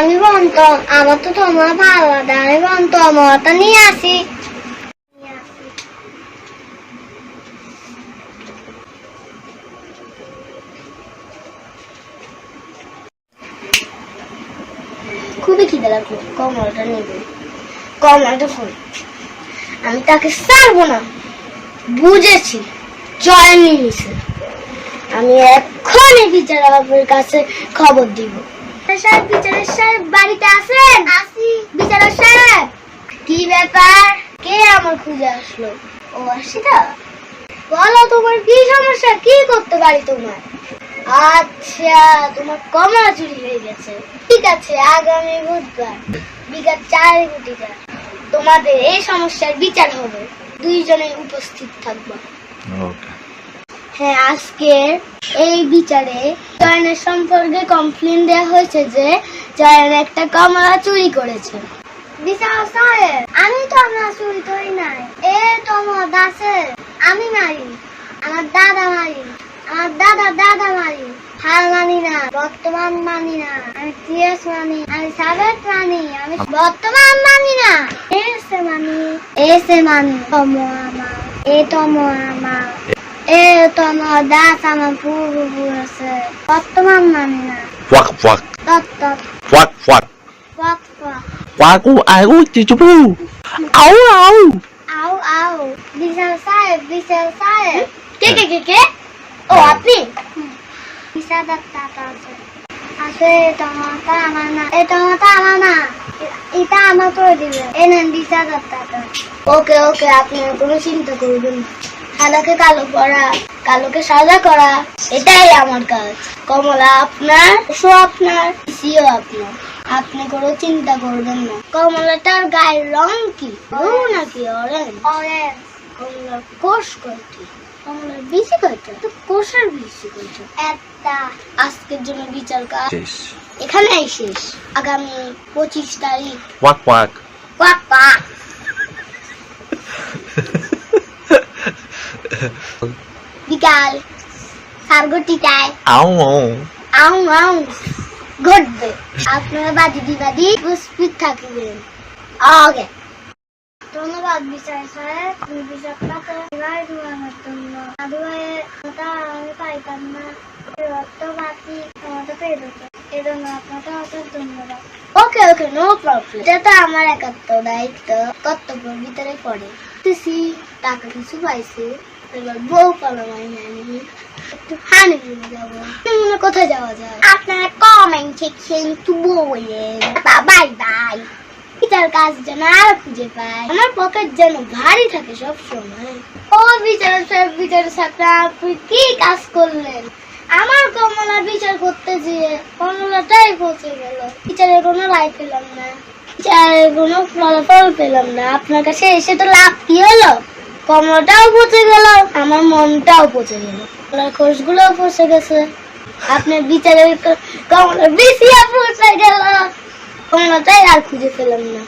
আমি বন্ত আমার তো তোমার ভালো আমি বন্ত মতো নিয়ে আসি। খুবই খিদে লাগল কমলাটা নেবে। কমলাটা ফুল আমি তাকে ছাড়বো না। বুঝেছি, জয় নিয়েছে আমি এক্ষুনি বিচার বাবুর কাছে খবর দিব। সাহেব বিচারের সাহেব বাড়িতে আছেন? আসি বিচারের সাহেব কি ব্যাপার? কে আমার খুঁজে আসলো? ও আসিতা বলো তোমার কি সমস্যা? কি করতে পারি তোমার? আচ্ছা তোমার কমলা চুরি হয়ে গেছে। ঠিক আছে আগামী বুধবার বিকাল চার কোটিটা তোমাদের এই সমস্যার বিচার হবে। দুইজনে উপস্থিত থাকব। হ্যাঁ আজকে এই বিচারে জয়নের সম্পর্কে কমপ্লেন দেওয়া হয়েছে যে জয়ন একটা কমলা চুরি করেছে। সাহেব আমি তো আমার চুরি করি নাই। এ তোমার দাসে আমি মারি আমার দাদা মারি আমার দাদা দাদা মারি হাল মানি না, বর্তমান মানি না। আমি টিএস মানি, আমি সাবেক মানি। আমি বর্তমান মানি না। এসে মানি এসে মানি। তম আমার, এ তম আমার। তম দাস আমার পূর্বপুরুষে বর্তমান মানি না ফাক ফাক তত্ত্ব ফাক ফাক পক পক ফাকু আউ চিচুপু আউ আউ আও আও বিশাল সাহেব বিশাল সাহেব কে কে কে কে ও আপনি বিশাল ডাক্তার আছে আছে টমাটা আমার না এই টমাটা আমার না এটা আমার করে দিবে এ নেন বিশাল ডাক্তার ওকে ওকে আপনি কোনো চিন্তা করবেন সাদাকে কালো করা কালোকে সাদা করা এটাই আমার কাজ। কমলা আপনার সো আপনার সিও আপনার। আপনি কোনো চিন্তা করবেন না। কমলাটার গায়ের রং কি? ব্লু নাকি অরেঞ্জ অরেঞ্জ কমলার কোষ কয়টি? কমলার বিচি কয়টা? তো কোষের বিচি কয়টা? একটা। আজকের জন্য বিচার কাজ শেষ। এখানেই শেষ। আগামী পঁচিশ তারিখ। ফাক ফাক পাক পাক বিকাল সারগটিটায় আউ আউ আউ আউ ঘটবে আপনারা বাদি উপস্থিত থাকবেন ওকে ধন্যবাদ বিচার সাহেব তুমি এবার ভাইয়ের কথা আমি পাইতাম না পেয়ে আপনাকে ধন্যবাদ ওকে ওকে নো প্রবলেম এটা তো আমার একাত্ম দায়িত্ব কর্তব্যের ভিতরে পড়ে টাকা কিছু পাইছি এবার কোথায় যাওয়া যায় আপনারা কমেন্ট সেকশন একটু বলেন বাই বাই বিচার কাজ যেন আরও খুঁজে পাই আমার পকেট যেন ভারী থাকে সব সময় ও বিচার সাহেব বিচার সাহেব আপনি কি কাজ করলেন? আমার কমলা বিচার করতে যেয়ে কমলাটাই পচে গেল। বিচারের কোনো রায় পেলাম না। বিচারের কোনো ফলাফল পেলাম না। আপনার কাছে এসে তো লাভ কি হলো? কমলাটাও পচে গেল, আমার মনটাও পচে গেল। কমলার খোসগুলোও পচে গেছে। আপনার বিচারে কমলা বেশি পচে গেল। কমলাটাই আর খুঁজে পেলাম না।